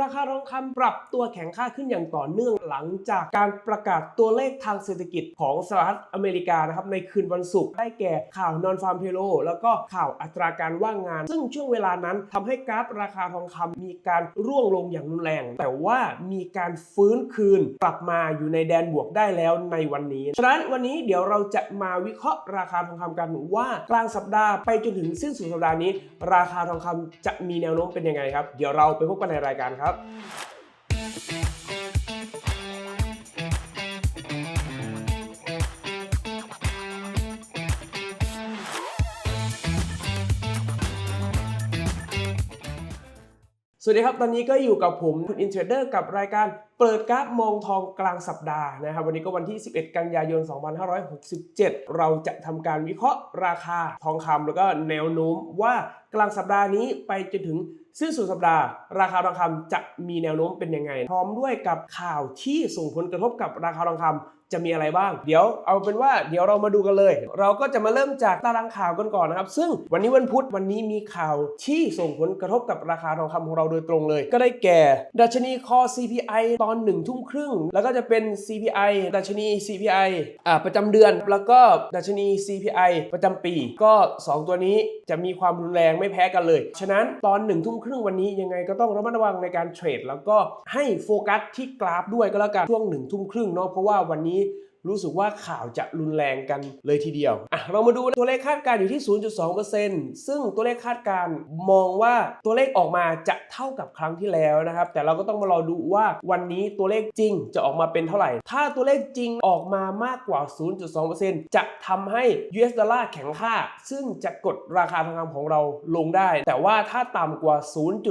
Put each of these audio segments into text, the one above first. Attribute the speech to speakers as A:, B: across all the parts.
A: ราคาทองคำปรับตัวแข็งค่าขึ้นอย่างต่อเนื่องหลังจากการประกาศตัวเลขทางเศรษฐกิจของสหรัฐอเมริกานะครับในคืนวันศุกร์ได้แก่ข่าวนอนฟาร์มเพโลแล้วก็ข่าวอัตราการว่างงาน ซึ่งช่วงเวลานั้นทำให้กราฟราคาทองคำมีการร่วงลงอย่างรุนแรง แต่ว่ามีการฟื้นคืนกลับมาอยู่ในแดนบวกได้แล้วในวันนี้ ฉะนั้นวันนี้เดี๋ยวเราจะมาวิเคราะห์ราคาทองคำกันว่ากลางสัปดาห์ไปจนถึงสิ้นสุดสัปดาห์นี้ ราคาทองคำจะมีแนวโน้มเป็นยังไงครับ เดี๋ยวเราไปพบกันในรายการครับสวัสดีครับ ตอนนี้ก็อยู่กับผมคุณอินเทรดเดอร์กับรายการเปิดกราฟมองทองกลางสัปดาห์นะครับ วันนี้ก็วันที่ 11 กันยายน 2567 เราจะทำการวิเคราะห์ราคาทองคำแล้วก็แนวโน้มว่ากลางสัปดาห์นี้ไปจนถึง สิ้นสุดสัปดาห์ ราคาทองคำจะมีแนวโน้มเป็นยังไง พร้อมด้วยกับข่าวที่ส่งผลกระทบกับราคาทองคำจะมีอะไรบ้าง เดี๋ยวเอาเป็นว่าเดี๋ยวเรามาดูกันเลย เราก็จะมาเริ่มจากตารางข่าวกันก่อนนะครับ ซึ่งวันนี้วันพุธวันนี้มีข่าวที่ส่งผลกระทบกับราคาทองคำของเราโดยตรงเลย ก็ได้แก่ ดัชนีคอ CPI ตอน1ทุ่มครึ่ง แล้วก็จะเป็น CPI ดัชนี CPI อ่าประจำเดือน แล้วก็ดัชนี CPI ประจำปี ก็ 2 ตัวนี้ จะมีความรุนแรงไม่แพ้กันเลย ฉะนั้นตอนหนึ่งทุ่มครึ่งวันนี้ยังไงก็ต้องระมัดระวังในการเทรด แล้วก็ให้โฟกัสที่กราฟด้วยก็แล้วกันช่วงหนึ่งทุ่มครึ่งเนาะเพราะว่าวันนี้ รู้สึกว่าข่าวจะรุนแรงกันเลยทีเดียวอะเรามาดูตัวเลขคาดการณ์อยู่ที่ 0.2%ซึ่งตัวเลขคาดการณ์มองว่าตัวเลขออกมาจะเท่ากับครั้งที่แล้วนะครับ แต่เราก็ต้องมารอดูว่าวันนี้ตัวเลขจริงจะออกมาเป็นเท่าไหร่ ถ้าตัวเลขจริงออกมามากกว่า 0.2%จะทำให้ US ดอลลาร์แข็งค่า ซึ่งจะกดราคาทองคำของเราลงได้ แต่ว่าถ้าต่ำกว่า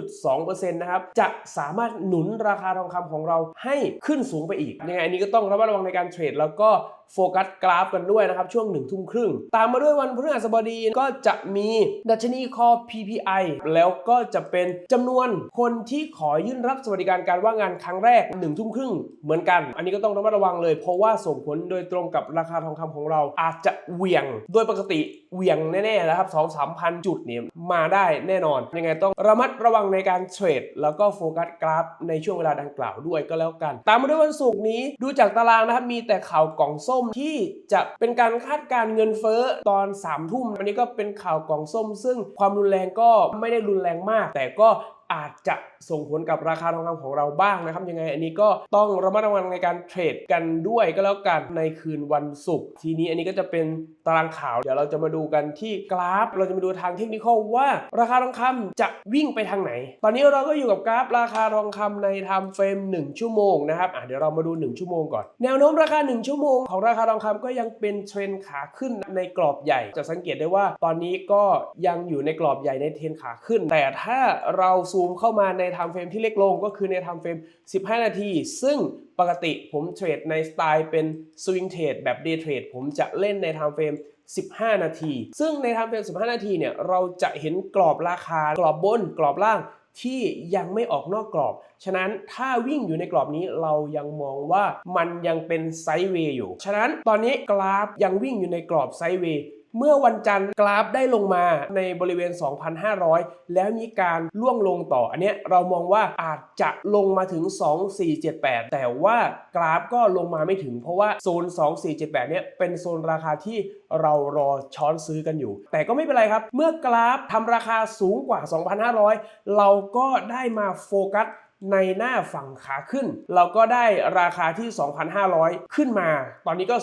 A: 0.2%นะครับ จะสามารถหนุนราคาทองคำของเราให้ขึ้นสูงไปอีก ยังไงอันนี้ก็ต้องระมัดระวังในการเทรดแล้วก็ for โฟกัสกราฟกันด้วยนะครับ ช่วงหนึ่งทุ่มครึ่ง ตามมาด้วยวันพฤหัสบดีก็จะมีดัชนีคอ PPI แล้วก็จะเป็นจำนวนคนที่ขอยื่นรับสวัสดิการการว่างงานครั้งแรก1นึ่ทุ่มครึ่งเหมือนกัน อันนี้ก็ต้องระมัดระวังเลย เพราะว่าส่งผลโดยตรงกับราคาทองคำของเราอาจจะเหวี่ยง โดยปกติเหวี่ยงแน่ๆนะครับ2 3 0 0 0จุดเนี่ยมาได้แน่นอน ยังไงต้องระมัดระวังในการเทรด แล้วก็โฟกัสกราฟในช่วงเวลาดังกล่าวด้วยก็แล้วกัน ตามมาด้วยวันศุกร์นี้ดูจากตารางนะครับมีแต่ข่าวกล่องส้มที่จะเป็นการคาดการเงินเฟ้อตอน3ามทุ่มอันนี้ก็เป็นข่าวกล่องส้ม ซึ่งความรุนแรงก็ไม่ได้รุนแรงมาก แต่ก็อาจจะ ส่งผลกับราคาทองคำของเราบ้างนะครับ ยังไงอันนี้ก็ต้องระมัดระวังในการเทรดกันด้วยก็แล้วกันในคืนวันศุกร์ทีนี้อันนี้ก็จะเป็นตารางข่าวเดี๋ยวเราจะมาดูกันที่กราฟ เราจะมาดูทางเทคนิคว่าราคาทองคำจะวิ่งไปทางไหน ตอนนี้เราก็อยู่กับกราฟราคาทองคำในไทม์เฟรม1 ชั่วโมงนะครับเดี๋ยวเรามาดู 1 ชั่วโมงก่อน แนวโน้มราคา 1 ชั่วโมงของราคาทองคำก็ยังเป็นเทรนขาขึ้นในกรอบใหญ่ จะสังเกตได้ว่าตอนนี้ก็ยังอยู่ในกรอบใหญ่ในเทรนขาขึ้น แต่ถ้าเราซูมเข้ามาในไทม์เฟรมที่เล็กลงก็คือในไทม์เฟรม 15 นาที ซึ่งปกติผมเทรดในสไตล์เป็นสวิงเทรดแบบเดย์เทรดผมจะเล่นในไทม์เฟรม 15 นาที ซึ่งในไทม์เฟรม 15 นาทีเนี่ยเราจะเห็นกรอบราคากรอบบนกรอบล่างที่ยังไม่ออกนอกกรอบ ฉะนั้นถ้าวิ่งอยู่ในกรอบนี้เรายังมองว่ามันยังเป็นไซด์เวย์อยู่ ฉะนั้นตอนนี้กราฟยังวิ่งอยู่ในกรอบไซด์เวย์ เมื่อวันจันทร์กราฟได้ลงมาในบริเวณ 2,500 แล้วมีการล่วงลงต่อ อันเนี้ยเรามองว่าอาจจะลงมาถึง 2478 แต่ว่ากราฟก็ลงมาไม่ถึง เพราะว่าโซน 2478 เนี้ยเป็นโซนราคาที่เรารอช้อนซื้อกันอยู่ แต่ก็ไม่เป็นไรครับ เมื่อกราฟทำราคาสูงกว่า 2,500 เราก็ได้มาโฟกัส ในหน้าฝั่งขาขึ้น เราก็ได้ราคาที่ 2,500 ขึ้นมา ตอนนี้ก็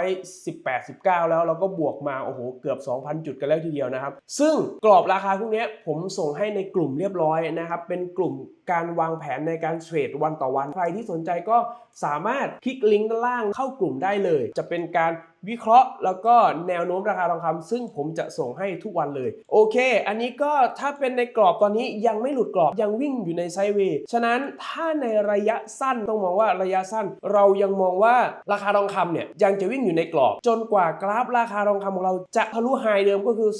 A: 2,518 19 แล้วเราก็บวกมาโอ้โหเกือบ 2,000 จุดกันแล้วทีเดียวนะครับ ซึ่งกรอบราคาพวกนี้ผมส่งให้ในกลุ่มเรียบร้อยนะครับ เป็นกลุ่มการวางแผนในการเทรดวันต่อวัน ใครที่สนใจก็สามารถคลิกลิงก์ด้านล่างเข้ากลุ่มได้เลย จะเป็นการ วิเคราะห์แล้วก็แนวโน้มราคาทองคำซึ่งผมจะส่งให้ทุกวันเลย โอเค อันนี้ก็ถ้าเป็นในกรอบตอนนี้ยังไม่หลุดกรอบยังวิ่งอยู่ในไซด์เวย์ฉะนั้นถ้าในระยะสั้นต้องมองว่าระยะสั้น เรายังมองว่าราคาทองคำเนี่ยยังจะวิ่งอยู่ในกรอบ จนกว่ากราฟราคาทองคำของเราจะทะลุไฮเดิมก็คือ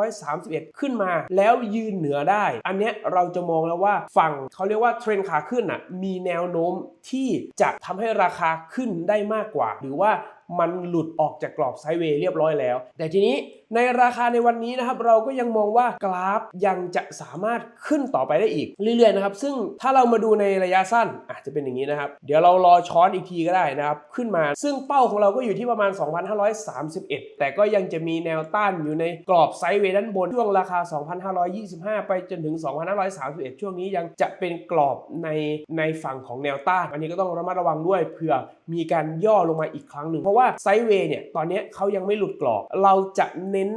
A: 2,531 ขึ้นมา แล้วยืนเหนือได้ อันเนี้ยเราจะมองแล้วว่าฝั่งเขาเรียกว่าเทรนขาขึ้นอะมีแนวโน้มที่จะทำให้ราคาขึ้นได้มากกว่า หรือว่า มันหลุดออกจากกรอบไซด์เวย์เรียบร้อยแล้ว แต่ทีนี้ ในราคาในวันนี้นะครับเราก็ยังมองว่ากราฟยังจะสามารถขึ้นต่อไปได้อีกเรื่อยๆนะครับซึ่งถ้าเรามาดูในระยะสั้นอาจจะเป็นอย่างนี้นะครับ เดี๋ยวเรารอช้อนอีกทีก็ได้นะครับขึ้นมา ซึ่งเป้าของเราก็อยู่ที่ประมาณ 2,531 แต่ก็ยังจะมีแนวต้านอยู่ในกรอบไซด์เวย์ด้านบนช่วงราคา 2,525 ไปจนถึง 2,531 ช่วงนี้ยังจะเป็นกรอบในในฝั่งของแนวต้าน อันนี้ก็ต้องระมัดระวังด้วยเผื่อมีการย่อลงมาอีกครั้งหนึ่งเพราะว่าไซด์เวย์เนี่ยตอนนี้เขายังไม่หลุดกรอบเราจะเน้น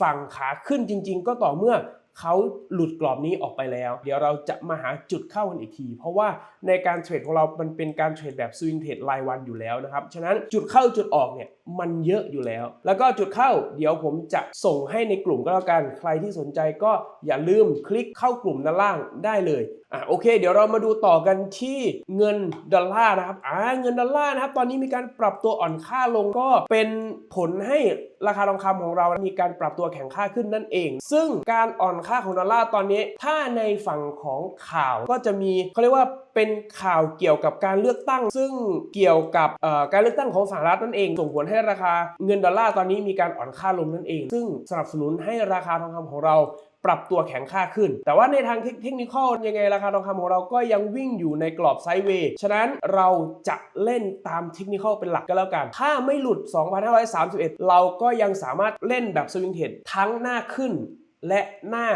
A: ฝั่งขาขึ้นจริง ๆ ก็ต่อเมื่อเขาหลุดกรอบนี้ออกไปแล้ว เดี๋ยวเราจะมาหาจุดเข้ากันอีกที เพราะว่าในการเทรดของเรา มันเป็นการเทรดแบบสวิงเทรดรายวันอยู่แล้วนะครับ ฉะนั้นจุดเข้าจุดออกเนี่ย มันเยอะอยู่แล้ว แล้วก็จุดเข้าเดี๋ยวผมจะส่งให้ในกลุ่มก็แล้วกัน ใครที่สนใจก็อย่าลืมคลิกเข้ากลุ่มด้านล่างได้เลยอะโอเค เดี๋ยวเรามาดูต่อกันที่เงินดอลลาร์นะครับอ่าเงินดอลลาร์นะครับตอนนี้มีการปรับตัวอ่อนค่าลงก็เป็นผลให้ราคาทองคำของเรา มีการปรับตัวแข็งค่าขึ้นนั่นเอง ซึ่งการอ่อนค่าของดอลลาร์ตอนนี้ ถ้าในฝั่งของข่าวก็จะมีเขาเรียกว่าเป็นข่าวเกี่ยวกับการเลือกตั้ง ซึ่งเกี่ยวกับการเลือกตั้งของสหรัฐนั่นเอง ส่งผลให้ราคาเงินดอลลาร์ตอนนี้มีการอ่อนค่าลงนั่นเอง ซึ่งสนับสนุนให้ราคาทองคำของเราปรับตัวแข็งค่าขึ้น แต่ว่าในทางเทคนิคยังไงราคาทองคำของเราก็ยังวิ่งอยู่ในกรอบไซด์เวย์ ฉะนั้นเราจะเล่นตามเทคนิคเป็นหลักก็แล้วกัน ถ้าไม่หลุด 2,531 เราก็ยังสามารถเล่นแบบสวิงเทรดทั้งหน้าขึ้น และหน้า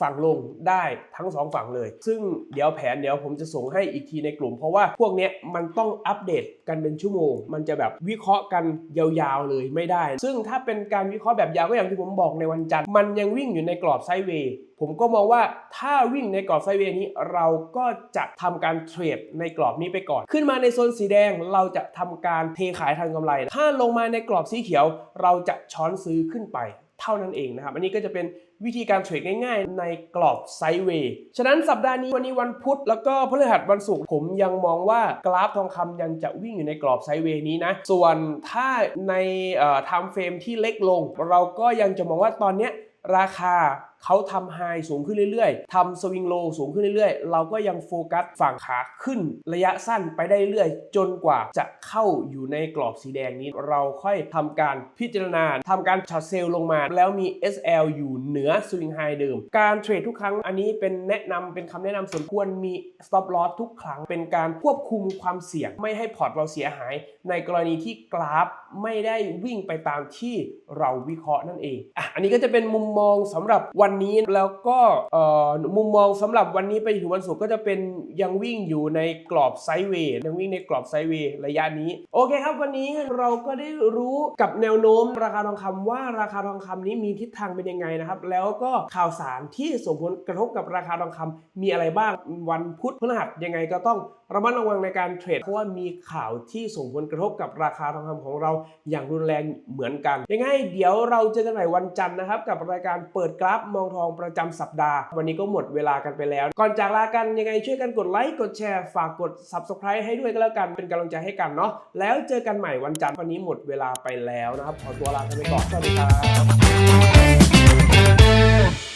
A: ฝั่งลงได้ทั้งสองฝั่งเลย ซึ่งเดี๋ยวแผนเดี๋ยวผมจะส่งให้อีกทีในกลุ่ม เพราะว่าพวกเนี้ยมันต้องอัปเดตกันเป็นชั่วโมง มันจะแบบวิเคราะห์กันยาวๆเลยไม่ได้ ซึ่งถ้าเป็นการวิเคราะห์แบบยาวก็อย่างที่ผมบอกในวันจันทร์ มันยังวิ่งอยู่ในกรอบไซด์เวย์ผมก็มองว่าถ้าวิ่งในกรอบไซด์เวย์นี้เราก็จะทำการเทรดในกรอบนี้ไปก่อน ขึ้นมาในโซนสีแดงเราจะทำการเทขายทางกำไร ถ้าลงมาในกรอบสีเขียว เราจะช้อนซื้อขึ้นไปเท่านั้นเองนะครับ อันนี้ก็จะเป็น วิธีการเทรดง่ายๆ ในกรอบไซด์เวย์ ฉะนั้นสัปดาห์นี้วันนี้วันพุธ แล้วก็พฤหัสวันศุกร์ผมยังมองว่ากราฟทองคำยังจะวิ่งอยู่ในกรอบไซด์เวย์นี้นะ ส่วนถ้าในไทม์เฟรมที่เล็กลง เราก็ยังจะมองว่าตอนเนี้ยราคา เขาทำไฮสูงขึ้นเรื่อยๆทำสวิงโลสูงขึ้นเรื่อยๆ เราก็ยังโฟกัสฝั่งขาขึ้นระยะสั้นไปได้เรื่อยๆจนกว่าจะเข้าอยู่ในกรอบสีแดงนี้ เราค่อยทำการพิจารณาทำการช็อตเซลล์ลงมา แล้วมี SL อยู่เหนือสวิงไฮเดิม การเทรดทุกครั้งอันนี้เป็นแนะนำเป็นคำแนะนำส่วนควรมี stop loss ทุกครั้ง เป็นการควบคุมความเสี่ยงไม่ให้พอร์ตเราเสียหาย ในกรณีที่กราฟไม่ได้วิ่งไปตามที่เราวิเคราะห์นั่นเองอะอันนี้ก็จะเป็นมุมมองสำหรับวันนี้แล้วก็มุมมองสำหรับวันนี้ไปถึงวันศุกร์ก็จะเป็นยังวิ่งอยู่ในกรอบไซด์เวย์ยังวิ่งในกรอบไซด์เวย์ระยะนี้ โอเคครับ วันนี้เราก็ได้รู้กับแนวโน้ม ราคาทองคำว่าราคาทองคำนี้มีทิศทางเป็นยังไงนะครับ แล้วก็ข่าวสารที่ส่งผลกระทบกับราคาทองคำมีอะไรบ้างวันพุธพฤหัสยังไงก็ต้องระมัดระวังในการเทรดเพราะว่ามีข่าวที่ส่งผลกระทบกับราคาทองคำของเราอย่างรุนแรงเหมือนกันยังไงเดี๋ยวเราเจอกันใหม่วันจันทร์นะครับ กับรายการเปิดกราฟมองทองประจำสัปดาห์ วันนี้ก็หมดเวลากันไปแล้ว ก่อนจากลากันยังไงช่วยกันกดไลค์กดแชร์ฝากกด subscribe ให้ด้วยก็แล้วกันเป็นกำลังใจให้กันเนาะแล้วเจอกันใหม่วันจันทร์วันนี้หมดเวลาไปแล้วนะครับขอตัวลาไปก่อนสวัสดีครับ